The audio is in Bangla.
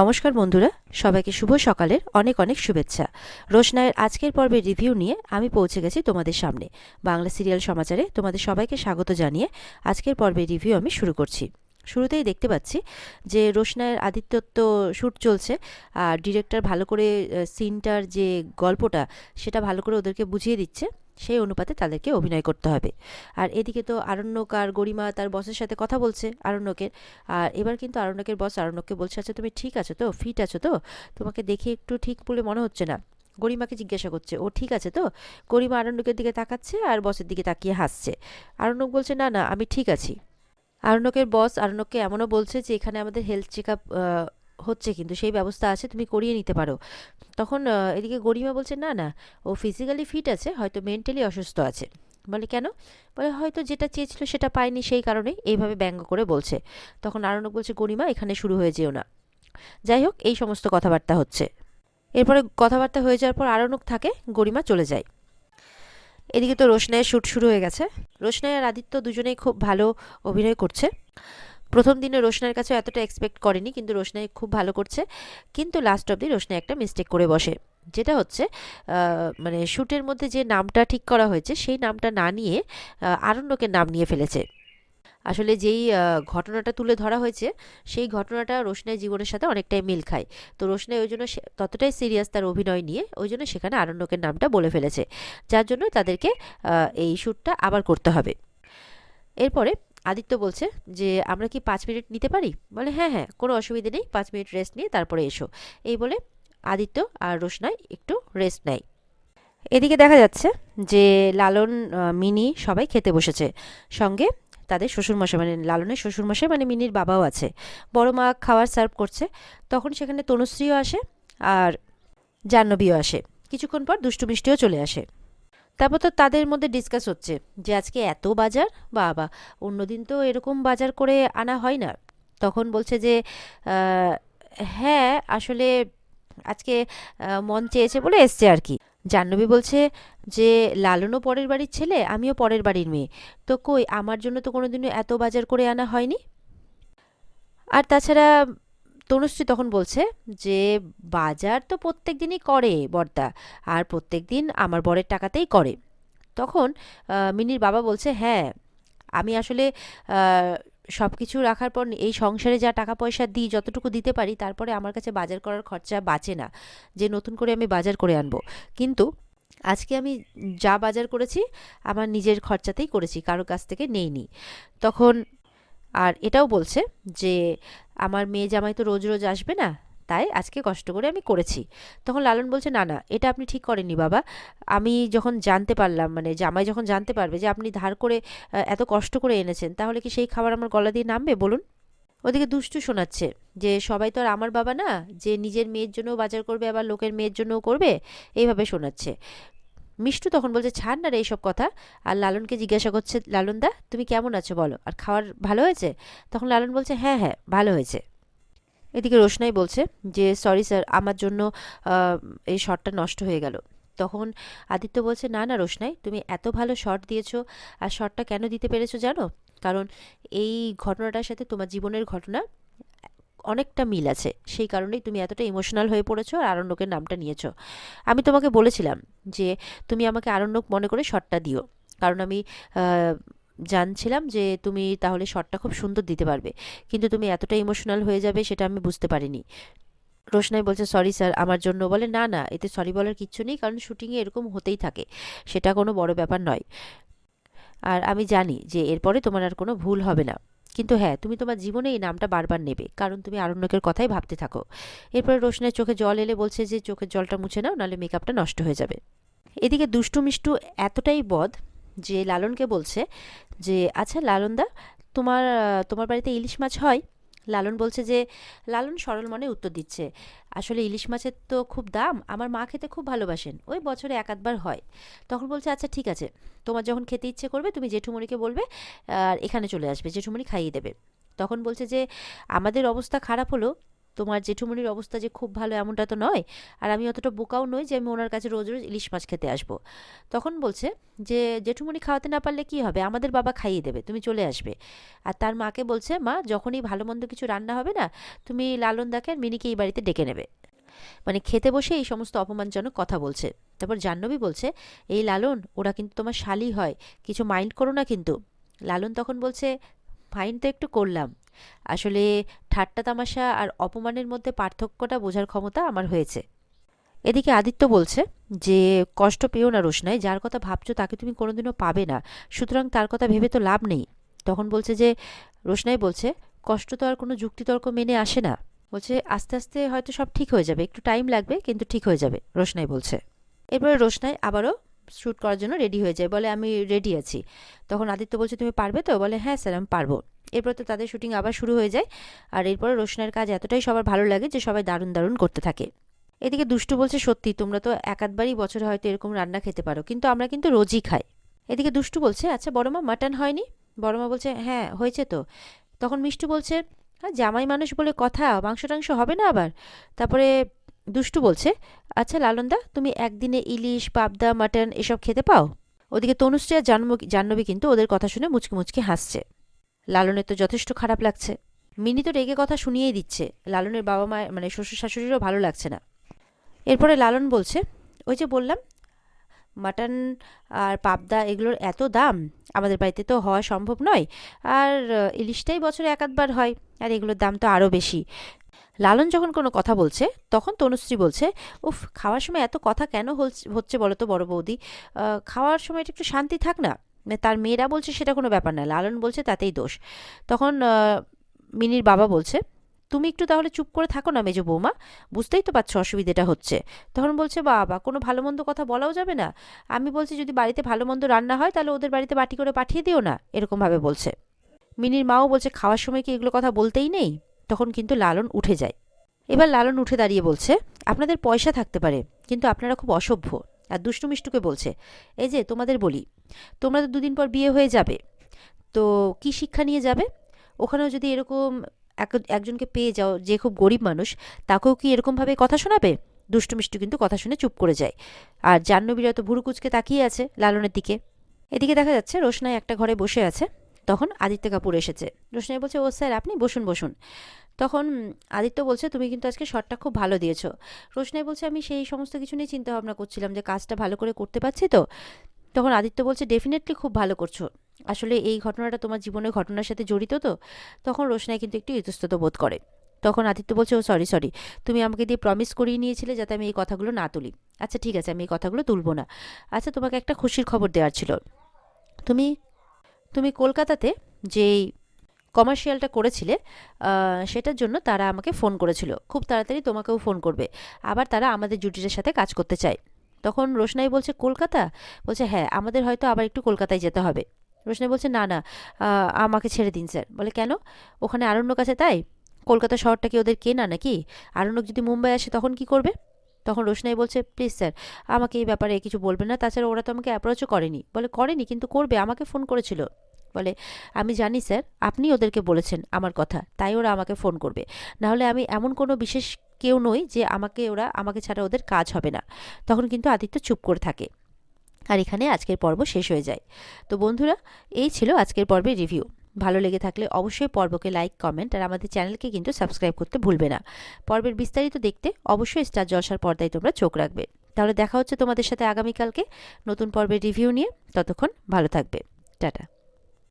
নমস্কার বন্ধুরা, সবাইকে শুভ সকালের অনেক অনেক শুভেচ্ছা। রোশনায়ের আজকের পর্বের রিভিউ নিয়ে আমি পৌঁছে গেছি তোমাদের সামনে। বাংলা সিরিয়াল সমাচারে তোমাদের সবাইকে স্বাগত জানিয়ে আজকের পর্বের রিভিউ আমি শুরু করছি। শুরুতেই দেখতে পাচ্ছি যে রোশনায়ের আদিত্যত্ব শ্যুট চলছে আর ডিরেক্টর ভালো করে সিনটার যে গল্পটা, সেটা ভালো করে ওদেরকে বুঝিয়ে দিচ্ছে। সেই অনুপাতে তাদেরকে অভিনয় করতে হবে। আর এদিকে তো আরণ্যক আর গরিমা তার বসের সাথে কথা বলছে, আরণ্যকের। আর এবার কিন্তু আরণ্যকের বস আরণ্যককে বলছে আচ্ছা তুমি ঠিক আছো তো? ফিট আছো তো? তোমাকে দেখে একটু ঠিক বলে মনে হচ্ছে না? গরিমাকে জিজ্ঞাসা করছে, ও ঠিক আছে তো? গরিমা আরণ্যকের দিকে তাকাচ্ছে আর বসের দিকে তাকিয়ে হাসছে। আরণ্যক বলছে, না না, আমি ঠিক আছি। আরণ্যকের বস আরণ্যককে এমনও বলছে যে, এখানে আমাদের হেলথ চেক আপ হচ্ছে কিন্তু, সেই ব্যবস্থা আছে, তুমি করিয়ে নিতে পারো। তখন এদিকে গরিমা বলছে, না না, ও ফিজিক্যালি ফিট আছে, হয়তো মেন্টালি অসুস্থ আছে। বলে, কেন? বলে, হয়তো যেটা চেয়েছিল সেটা পায়নি সেই কারণেই। এইভাবে ব্যঙ্গ করে বলছে। তখন আরণ্যক বলছে, গরিমা, এখানে শুরু হয়ে যেও না। যাই হোক, এই সমস্ত কথাবার্তা হচ্ছে। এরপরে কথাবার্তা হয়ে যাওয়ার পর আরণ্যক থাকে, গরিমা চলে যায়। এদিকে তো রোশনায়ের শ্যুট শুরু হয়ে গেছে। রোশনায় আর আদিত্য দুজনেই খুব ভালো অভিনয় করছে। প্রথম দিনে রোশনার কাছে এতটা এক্সপেক্ট করেনি, কিন্তু রোশনাই খুব ভালো করছে। কিন্তু লাস্ট অবধি রোশনাই একটা মিস্টেক করে বসে। যেটা হচ্ছে মানে শ্যুটের মধ্যে যে নামটা ঠিক করা হয়েছে, সেই নামটা না নিয়ে আরণ্যকের নাম নিয়ে ফেলেছে। আসলে যেই ঘটনাটা তুলে ধরা হয়েছে, সেই ঘটনাটা রোশনাই জীবনের সাথে অনেকটাই মিল খায়। তো রোশনাই ওই জন্য ততটাই সিরিয়াস তার অভিনয় নিয়ে, ওই জন্য সেখানে আরণ্যকের নামটা বলে ফেলেছে। যার জন্য তাদেরকে এই শ্যুটটা আবার করতে হবে। এরপরে আদিত্য বলছে যে, আমরা কি পাঁচ মিনিট নিতে পারি? বলে হ্যাঁ হ্যাঁ কোনো অসুবিধে নেই, পাঁচ মিনিট রেস্ট নিয়ে তারপরে এসো। এই বলে আদিত্য আর রোশনাই একটু রেস্ট নেয়। এদিকে দেখা যাচ্ছে যে, লালন মিনি সবাই খেতে বসেছে। সঙ্গে তাদের শ্বশুরমশাই মানে লালনের শ্বশুরমশাই মানে মিনির বাবাও আছে। বড় মা খাবার সার্ভ করছে। তখন সেখানে তনুশ্রীও আসে আর জাহ্নবীও আসে। কিছুক্ষণ পর দুষ্টু মিষ্টিও চলে আসে। তারপর তো তাদের মধ্যে ডিসকাস হচ্ছে যে আজকে এত বাজার? বাবা, অন্যদিন তো এরকম বাজার করে আনা হয় না। তখন বলছে যে হ্যাঁ আসলে আজকে মন চেয়েছে বলে এসছে আর কি। জাহ্নবী বলছে যে, লালনও পরের বাড়ির ছেলে, আমিও পরের বাড়ির মেয়ে। তো কই, আমার জন্য তো কোনোদিনও এত বাজার করে আনা হয়নি? আর তাছাড়া তনুশ্রী তখন বলছে যে, বাজার তো প্রত্যেক দিনই করে বর্দা, আর প্রত্যেক দিন আমার বরের টাকাতেই করে। তখন মিনির বাবা বলছে হ্যাঁ আমি আসলে সব কিছু রাখার পর এই সংসারে যা টাকা পয়সা দিই, যতটুকু দিতে পারি, তারপরে আমার কাছে বাজার করার খরচা বাঁচে না, যে নতুন করে আমি বাজার করে আনব। কিন্তু আজকে আমি যা বাজার করেছি, আমার নিজের খরচাতেই করেছি, কারও কাছ থেকে নেইনি। তখন আর এটাও বলছে যে, আমার মেয়ে জামাই তো রোজ রোজ আসবে না, তাই আজকে কষ্ট করে আমি করেছি। তখন লালন বলছে, না না, এটা আপনি ঠিক করেননি বাবা। আমি যখন জানতে পারলাম মানে জামাই যখন জানতে পারবে যে আপনি ধার করে এত কষ্ট করে এনেছেন, তাহলে কি সেই খাবার আমার গলা দিয়ে নামবে? বলুন। ওদিকে দুষ্টু শোনাচ্ছে যে, সবাই তো আর আমার বাবা না, যে নিজের মেয়ের জন্যও বাজার করবে, আবার লোকের মেয়ের জন্যও করবে? এইভাবে শোনাচ্ছে। মিষ্টু তখন বলছে, ছাড় না রে এইসব কথা। আর লালনকে জিজ্ঞাসা করছে, লালনদা, তুমি কেমন আছো বলো? আর খাওয়ার ভালো হয়েছে? তখন লালন বলছে হ্যাঁ হ্যাঁ ভালো হয়েছে। এদিকে রোশনাই বলছে যে, সরি স্যার, আমার জন্য এই শটটা নষ্ট হয়ে গেল। তখন আদিত্য বলছে, না না রোশনাই, তুমি এত ভালো শট দিয়েছ, আর শটটা কেন দিতে পেরেছ জানো? কারণ এই ঘটনাটার সাথে তোমার জীবনের ঘটনা অনেকটা মিল আছে। সেই কারণেই তুমি এতটা ইমোশনাল হয়ে পড়েছো আর আরণ্যকের নামটা নিয়েছো। আমি তোমাকে বলেছিলাম যে তুমি আমাকে আরণ্যক মনে করে শটটা দিও। কারণ আমি জানছিলাম যে তুমি তাহলে শটটা খুব সুন্দর দিতে পারবে। কিন্তু তুমি এতটা ইমোশনাল হয়ে যাবে সেটা আমি বুঝতে পারিনি। রোশনাই বলছে সরি স্যার আমার জন্য। বলে, না না, এতে সরি বলার কিচ্ছু নেই, কারণ শুটিংয়ে এরকম হতেই থাকে। সেটা কোনো বড় ব্যাপার নয়। আর আমি জানি যে এরপরে তোমার আর কোনো ভুল হবে না। কিন্তু হ্যাঁ তুমি তোমার জীবনে এই নামটা বারবার নেবে, কারণ তুমি আরণ্যকের কথাই ভাবতে থাকো। এরপরে রোশনের চোখে জল এলে বলছে যে, চোখের জলটা মুছে নাও, নাহলে মেকআপটা নষ্ট হয়ে যাবে। এদিকে দুষ্টু মিষ্টু এতটাই বদ যে লালনকে বলছে যে আচ্ছা লালনদা, তোমার তোমার বাড়িতে ইলিশ মাছ হয়? লালন বলছে যে, লালন সরল মনে উত্তর দিচ্ছে, আসলে ইলিশ মাছের তো খুব দাম, আমার মা খেতে খুব ভালোবাসেন, ওই বছরে এক আধবার হয়। তখন বলছে আচ্ছা ঠিক আছে, তোমার যখন খেতে ইচ্ছে করবে, তুমি জেঠুমণিকে বলবে, আর এখানে চলে আসবে, জেঠুমণি খাইয়ে দেবে। তখন বলছে যে, আমাদের অবস্থা খারাপ হলো তোমার জেঠুমনির অবস্থা যে খুব ভালো এমনটা তো নয়। আর আমি অতটা বোকাও নই যে আমি ওনার কাছে রোজ রোজ ইলিশ মাছ খেতে আসব। তখন বলছে যে জেঠুমনি খাওয়াতে না পারলে কি হবে? আমাদের বাবা খাইয়ে দেবে, তুমি চলে আসবে। আর তার মাকে বলছে, মা, যখনই ভালো মন্দ কিছু রান্না হবে না, তুমি লালনদাকে আর মিনিকে এই বাড়িতে ডেকে নেবে। মানে খেতে বসে এই সমস্ত অপমানজনক কথা বলছে। তারপর জাহ্নবী বলছে, এই লালন, ওরা কিন্তু তোমার শালি হয়, কিছু মাইন্ড করো না কিন্তু। লালন তখন বলছে মাইন্ড তো একটু করলাম। আসলে ঠাট্টা তামাশা আর অপমানের মধ্যে পার্থক্যটা বোঝার ক্ষমতা আমার হয়েছে। এদিকে আদিত্য বলছে যে, কষ্ট পেও না রোশনাই, যার কথা ভাবছ তাকে তুমি কোনোদিনও পাবে না, সুতরাং তার কথা ভেবে তো লাভ নেই। তখন বলছে যে, রোশনাই বলছে, কষ্ট তো আর কোনো যুক্তিতর্ক মেনে আসে না। বলছে, আস্তে আস্তে হয়তো সব ঠিক হয়ে যাবে, একটু টাইম লাগবে, কিন্তু ঠিক হয়ে যাবে, রোশনাই বলছে। এরপরে রোশনাই আবারও শ্যুট করার জন্য রেডি হয়ে যায়, বলে আমি রেডি আছি। তখন আদিত্য বলছে, তুমি পারবে তো? বলে হ্যাঁ স্যার আমি পারব। এরপর তো তাদের শুটিং আবার শুরু হয়ে যায়। আর এরপরে রোশনাইয়ের কাজ এতটাই সবার ভালো লাগে যে সবাই দারুণ দারুণ করতে থাকে। এদিকে দুষ্টু বলছে, সত্যি, তোমরা তো এক আধবারই বছরে হয়তো এরকম রান্না খেতে পারো, কিন্তু আমরা কিন্তু রোজই খাই। এদিকে দুষ্টু বলছে আচ্ছা বড়মা মাটন হয়নি? বড়মা বলছে হ্যাঁ হয়েছে তো। তখন মিষ্টু বলছে হ্যাঁ জামাই মানুষ বলে কথা মাংস টাংস হবে না আবার? তারপরে দুষ্টু বলছে আচ্ছা লালনদা, তুমি একদিনে ইলিশ, পাবদা, মাটন এসব খেতে পাও? ওদিকে তনুশ্রী আর জাহ্নবী কিন্তু ওদের কথা শুনে মুচকি মুচকি হাসছে। লালনের তো যথেষ্ট খারাপ লাগছে। মিনি তো রেগে কথা শুনিয়েই দিচ্ছে। লালনের বাবা মা মানে শ্বশুর শাশুড়িরও ভালো লাগছে না। এরপরে লালন বলছে, ওই যে বললাম, মাটন আর পাবদা এগুলোর এত দাম, আমাদের বাড়িতে তো হওয়া সম্ভব নয়। আর ইলিশটাই বছরে এক আধবার হয়, আর এগুলোর দাম তো আরও বেশি। লালন যখন কোনো কথা বলছে, তখন তনুশ্রী বলছে, উফ, খাওয়ার সময় এত কথা কেন হচ্ছে বলো তো বড় বৌদি? খাওয়ার সময় একটু শান্তি থাক না। মানে তার মেয়েরা বলছে সেটা কোনো ব্যাপার না, লালন বলছে তাতেই দোষ। তখন মিনির বাবা বলছে, তুমি একটু তাহলে চুপ করে থাকো না মেজো বৌমা, বুঝতেই তো পারছ অসুবিধাটা হচ্ছে। তখন বলছে, বাবা, কোনো ভালো মন্দ কথা বলাও যাবে না। আমি বলছি যদি বাড়িতে ভালো মন্দ রান্না হয়, তাহলে ওদের বাড়িতে বাটি করে পাঠিয়ে দিও না, এরকমভাবে বলছে। মিনির মাও বলছে, খাওয়ার সময় কি এগুলো কথা বলতেই নেই? তখন কিন্তু লালন উঠে যায়। এবার লালন উঠে দাঁড়িয়ে বলছে, আপনাদের পয়সা থাকতে পারে, কিন্তু আপনারা খুব অসভ্য। আর দুষ্টু মিষ্টুকে বলছে, এই যে তোমাদের বলি, তোমরা তো দুদিন পর বিয়ে হয়ে যাবে, তো কি শিক্ষা নিয়ে যাবে? ওখানেও যদি এরকম এক- একজনকে পেয়ে যাও যে খুব গরিব মানুষ, তাকেও কি এরকমভাবে কথা শোনাবে? দুষ্টু মিষ্টু কিন্তু কথা শুনে চুপ করে যায়। আর জাহ্নবীরা তো ভুরুকুচকে তাকিয়ে আছে লালনের দিকে। এদিকে দেখা যাচ্ছে, রোশনাই একটা ঘরে বসে আছে। তখন আদিত্য কাপুর এসেছে। রোশনাই বলছে, ও স্যার, আপনি বসুন বসুন। তখন আদিত্য বলছে, তুমি কিন্তু আজকে শটটা খুব ভালো দিয়েছ। রোশনাই বলছে, আমি সেই সমস্ত কিছু নিয়ে চিন্তা ভাবনা করছিলাম যে কাজটা ভালো করে করতে পারছি তো? তখন আদিত্য বলছে ডেফিনেটলি খুব ভালো করছ। আসলে এই ঘটনাটা তোমার জীবনের ঘটনার সাথে জড়িত তো? তখন রোশনাই কিন্তু একটু ইতস্তত বোধ করে। তখন আদিত্য বলছে, ও সরি সরি তুমি আমাকে দিয়ে প্রমিস করিয়ে নিয়েছিলে যাতে আমি এই কথাগুলো না তুলি। আচ্ছা ঠিক আছে, আমি এই কথাগুলো তুলবো না। আচ্ছা তোমাকে একটা খুশির খবর দেওয়ার ছিল। তুমি তুমি কলকাতাতে যেই কমার্শিয়ালটা করেছিলে সেটার জন্য তারা আমাকে ফোন করেছিল। খুব তাড়াতাড়ি তোমাকেও ফোন করবে। আবার তারা আমাদের জুটির সাথে কাজ করতে চায়। তখন রোশনাই বলছে, কলকাতা? বলছে হ্যাঁ আমাদের হয়তো আবার একটু কলকাতায় যেতে হবে। রোশনাই বলছে, না না আমাকে ছেড়ে দিন স্যার। বলে, কেন? ওখানে আরণ্যক আছে তাই? কলকাতা শহরটা কি ওদের কেনা নাকি? আরণ্যক যদি মুম্বাই আসে তখন কি করবে? তখন রোশনাই বলছে, প্লিজ স্যার, আমাকে এই ব্যাপারে কিছু বলবেন না। তাছাড়া ওরা তো আমাকে অ্যাপ্রোচও করেনি। বলে, করেনি, কিন্তু করবে, আমাকে ফোন করেছিল। বলে, আমি জানি স্যার, আপনি ওদেরকে বলেছেন আমার কথা, তাই ওরা আমাকে ফোন করবে। নাহলে আমি এমন কোনো বিশেষ কেউ নই যে আমাকে ওরা, আমাকে ছাড়া ওদের কাজ হবে না। তখন কিন্তু আদিত্য চুপ করে থাকে। আর এখানে আজকের পর্ব শেষ হয়ে যায়। তো বন্ধুরা, এই ছিল আজকের পর্বের রিভিউ ভালো লেগে থাকলে অবশ্যই পর্বকে লাইক কমেন্ট আর আমাদের চ্যানেলকে কিন্তু সাবস্ক্রাইব করতে ভুলবে না। পর্বের বিস্তারিত দেখতে অবশ্যই স্টার জলসার পর্দায় তোমরা চোখ রাখবে। তাহলে দেখা হচ্ছে তোমাদের সাথে আগামীকালকে নতুন পর্বের রিভিউ নিয়ে। ততক্ষণ ভালো থাকবে। টাটা।